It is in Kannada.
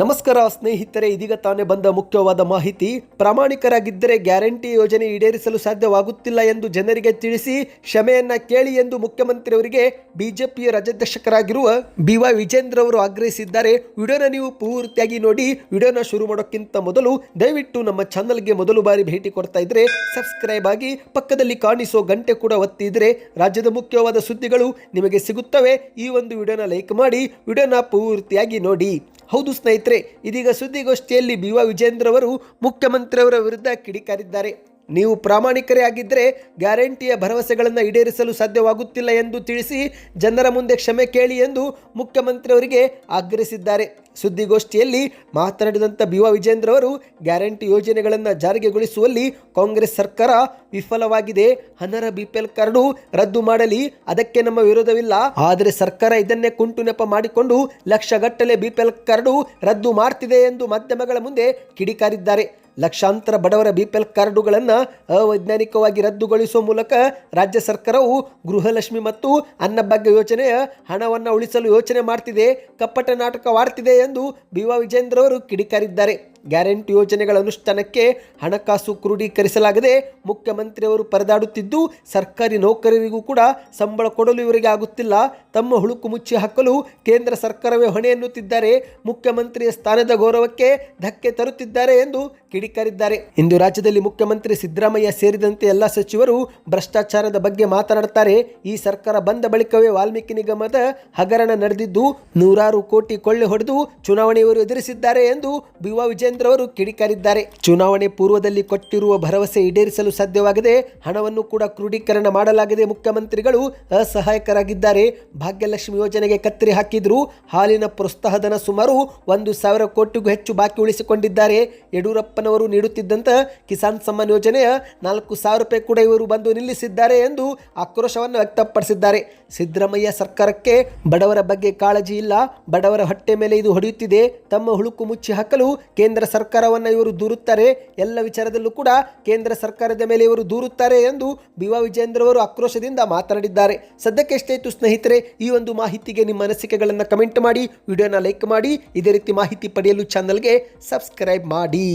ನಮಸ್ಕಾರ, ಸ್ನೇಹಿತರೆ. ಇದೀಗ ತಾನೇ ಬಂದ ಮುಖ್ಯವಾದ ಮಾಹಿತಿ. ಪ್ರಾಮಾಣಿಕರಾಗಿದ್ದರೆ ಗ್ಯಾರಂಟಿ ಯೋಜನೆ ಈಡೇರಿಸಲು ಸಾಧ್ಯವಾಗುತ್ತಿಲ್ಲ ಎಂದು ಜನರಿಗೆ ತಿಳಿಸಿ ಕ್ಷಮೆಯನ್ನ ಕೇಳಿ ಎಂದು ಮುಖ್ಯಮಂತ್ರಿಯವರಿಗೆ ಬಿಜೆಪಿಯ ರಾಜ್ಯಾಧ್ಯಕ್ಷಕರಾಗಿರುವ ಬಿ ವೈ ವಿಜೇಂದ್ರ ಅವರು ಆಗ್ರಹಿಸಿದ್ದಾರೆ. ವಿಡಿಯೋನ ನೀವು ಪೂರ್ತಿಯಾಗಿ ನೋಡಿ. ವಿಡಿಯೋನ ಶುರು ಮಾಡೋಕ್ಕಿಂತ ಮೊದಲು ದಯವಿಟ್ಟು ನಮ್ಮ ಚಾನಲ್ಗೆ ಮೊದಲು ಬಾರಿ ಭೇಟಿ ಕೊಡ್ತಾ ಇದ್ರೆ ಸಬ್ಸ್ಕ್ರೈಬ್ ಆಗಿ ಪಕ್ಕದಲ್ಲಿ ಕಾಣಿಸೋ ಗಂಟೆ ಕೂಡ ಒತ್ತಿದ್ರೆ ರಾಜ್ಯದ ಮುಖ್ಯವಾದ ಸುದ್ದಿಗಳು ನಿಮಗೆ ಸಿಗುತ್ತವೆ. ಈ ಒಂದು ವಿಡಿಯೋನ ಲೈಕ್ ಮಾಡಿ. ವಿಡಿಯೋನ ಪೂರ್ತಿಯಾಗಿ ನೋಡಿ. ಹೌದು, ಸ್ನೇಹಿತರೆ. ಇದೀಗ ಸುದ್ದಿಗೋಷ್ಠಿಯಲ್ಲಿ ಬಿ ವಿಜೇಂದ್ರ ಅವರು ಮುಖ್ಯಮಂತ್ರಿಯವರ ವಿರುದ್ಧ ಕಿಡಿಕಾರಿದ್ದಾರೆ. ನೀವು ಪ್ರಾಮಾಣಿಕರೇ ಆಗಿದ್ದರೆ ಗ್ಯಾರಂಟಿಯ ಭರವಸೆಗಳನ್ನು ಈಡೇರಿಸಲು ಸಾಧ್ಯವಾಗುತ್ತಿಲ್ಲ ಎಂದು ತಿಳಿಸಿ ಜನರ ಮುಂದೆ ಕ್ಷಮೆ ಕೇಳಿ ಎಂದು ಮುಖ್ಯಮಂತ್ರಿಯವರಿಗೆ ಆಗ್ರಹಿಸಿದ್ದಾರೆ. ಸುದ್ದಿಗೋಷ್ಠಿಯಲ್ಲಿ ಮಾತನಾಡಿದಂಥ ಬಿ ವಾ ವಿಜೇಂದ್ರ ಅವರು, ಗ್ಯಾರಂಟಿ ಯೋಜನೆಗಳನ್ನು ಜಾರಿಗೆಗೊಳಿಸುವಲ್ಲಿ ಕಾಂಗ್ರೆಸ್ ಸರ್ಕಾರ ವಿಫಲವಾಗಿದೆ. ಹನರ ಬಿಪಿಎಲ್ ಕಾರ್ಡು ರದ್ದು ಮಾಡಲಿ, ಅದಕ್ಕೆ ನಮ್ಮ ವಿರೋಧವಿಲ್ಲ. ಆದರೆ ಸರ್ಕಾರ ಇದನ್ನೇ ಕುಂಟು ನೆಪ ಮಾಡಿಕೊಂಡು ಲಕ್ಷಗಟ್ಟಲೆ ಬಿಪಿಎಲ್ ಕಾರ್ಡು ರದ್ದು ಮಾಡ್ತಿದೆ ಎಂದು ಮಾಧ್ಯಮಗಳ ಮುಂದೆ ಕಿಡಿಕಾರಿದ್ದಾರೆ. ಲಕ್ಷಾಂತರ ಬಡವರ ಬಿಪಿಎಲ್ ಕಾರ್ಡುಗಳನ್ನು ಅವೈಜ್ಞಾನಿಕವಾಗಿ ರದ್ದುಗೊಳಿಸುವ ಮೂಲಕ ರಾಜ್ಯ ಸರ್ಕಾರವು ಗೃಹಲಕ್ಷ್ಮಿ ಮತ್ತು ಅನ್ನಭಾಗ್ಯ ಯೋಜನೆಯ ಹಣವನ್ನು ಉಳಿಸಲು ಯೋಚನೆ ಮಾಡ್ತಿದೆ, ಕಪ್ಪಟ ನಾಟಕವಾಡ್ತಿದೆ ಎಂದು ಬಿ ವಿಜೇಂದ್ರ ಅವರು ಕಿಡಿಕಾರಿದ್ದಾರೆ. ಗ್ಯಾರಂಟಿ ಯೋಜನೆಗಳ ಅನುಷ್ಠಾನಕ್ಕೆ ಹಣಕಾಸು ಕ್ರೋಢೀಕರಿಸಲಾಗದೆ ಮುಖ್ಯಮಂತ್ರಿಯವರು ಪರದಾಡುತ್ತಿದ್ದು, ಸರ್ಕಾರಿ ನೌಕರರಿಗೂ ಕೂಡ ಸಂಬಳ ಕೊಡಲು ಇವರಿಗೆ ಆಗುತ್ತಿಲ್ಲ. ತಮ್ಮ ಹುಳುಕು ಮುಚ್ಚಿ ಹಾಕಲು ಕೇಂದ್ರ ಸರ್ಕಾರವೇ ಹೊಣೆ ಎನ್ನುತ್ತಿದ್ದಾರೆ. ಮುಖ್ಯಮಂತ್ರಿಯ ಸ್ಥಾನದ ಗೌರವಕ್ಕೆ ಧಕ್ಕೆ ತರುತ್ತಿದ್ದಾರೆ ಎಂದು ಕಿಡಿಕಾರಿದ್ದಾರೆ. ಇಂದು ರಾಜ್ಯದಲ್ಲಿ ಮುಖ್ಯಮಂತ್ರಿ ಸಿದ್ದರಾಮಯ್ಯ ಸೇರಿದಂತೆ ಎಲ್ಲ ಸಚಿವರು ಭ್ರಷ್ಟಾಚಾರದ ಬಗ್ಗೆ ಮಾತನಾಡುತ್ತಾರೆ. ಈ ಸರ್ಕಾರ ಬಂದ ಬಳಿಕವೇ ವಾಲ್ಮೀಕಿ ನಿಗಮದ ಹಗರಣ ನಡೆದಿದ್ದು, ನೂರಾರು ಕೋಟಿ ಕೊಳ್ಳೆ ಹೊಡೆದು ಚುನಾವಣೆಯವರು ಎದುರಿಸಿದ್ದಾರೆ ಎಂದು ಬಿ ವಾ ವಿಜೇಂದ್ರ ಅವರು ಕಿಡಿಕಾರಿದ್ದಾರೆ. ಚುನಾವಣೆ ಪೂರ್ವದಲ್ಲಿ ಕೊಟ್ಟಿರುವ ಭರವಸೆ ಈಡೇರಿಸಲು ಸಾಧ್ಯವಾಗದೆ ಹಣವನ್ನು ಕೂಡ ಕ್ರೋಢೀಕರಣ ಮಾಡಲಾಗಿದೆ ಮುಖ್ಯಮಂತ್ರಿಗಳು ಅಸಹಾಯಕರಾಗಿದ್ದಾರೆ. ಭಾಗ್ಯಲಕ್ಷ್ಮಿ ಯೋಜನೆಗೆ ಕತ್ತರಿ ಹಾಕಿದ್ರು ಹಾಲಿನ ಪ್ರೋತ್ಸಾಹಧನ ಸುಮಾರು ಒಂದು ಸಾವಿರ ಕೋಟಿಗೂ ಹೆಚ್ಚು ಬಾಕಿ ಉಳಿಸಿಕೊಂಡಿದ್ದಾರೆ. ಯಡಿಯೂರಪ್ಪನವರು ನೀಡುತ್ತಿದ್ದಂತ ಕಿಸಾನ್ ಸಮ್ಮಾನ್ ಯೋಜನೆಯ ನಾಲ್ಕು ಸಾವಿರ ರೂಪಾಯಿ ಕೂಡ ಇವರು ಬಂದು ನಿಲ್ಲಿಸಿದ್ದಾರೆ ಎಂದು ಆಕ್ರೋಶವನ್ನು ವ್ಯಕ್ತಪಡಿಸಿದ್ದಾರೆ. ಸಿದ್ದರಾಮಯ್ಯ ಸರ್ಕಾರಕ್ಕೆ ಬಡವರ ಬಗ್ಗೆ ಕಾಳಜಿ ಇಲ್ಲ. ಬಡವರ ಹೊಟ್ಟೆ ಮೇಲೆ ಇದು ಹೊಡೆಯುತ್ತಿದೆ. ತಮ್ಮ ಹುಳುಕು ಮುಚ್ಚಿ ಹಾಕಲು ಕೇಂದ್ರ ಸರ್ಕಾರವನ್ನು ಇವರು ದೂರುತ್ತಾರೆ ಎಲ್ಲ ವಿಚಾರದಲ್ಲೂ ಕೂಡ ಕೇಂದ್ರ ಸರ್ಕಾರದ ಮೇಲೆ ಇವರು ದೂರುತ್ತಾರೆ ಎಂದು ಬಿವಾ ವಿಜೇಂದ್ರ ಅವರು ಆಕ್ರೋಶದಿಂದ ಮಾತನಾಡಿದ್ದಾರೆ. ಸದ್ಯಕ್ಕೆ ಎಷ್ಟಾಯಿತು ಸ್ನೇಹಿತರೆ? ಈ ಒಂದು ಮಾಹಿತಿಗೆ ನಿಮ್ಮ ಅನಿಸಿಕೆಗಳನ್ನು ಕಮೆಂಟ್ ಮಾಡಿ, ವಿಡಿಯೋನ ಲೈಕ್ ಮಾಡಿ, ಇದೇ ರೀತಿ ಮಾಹಿತಿ ಪಡೆಯಲು ಚಾನಲ್ಗೆ ಸಬ್ಸ್ಕ್ರೈಬ್ ಮಾಡಿ.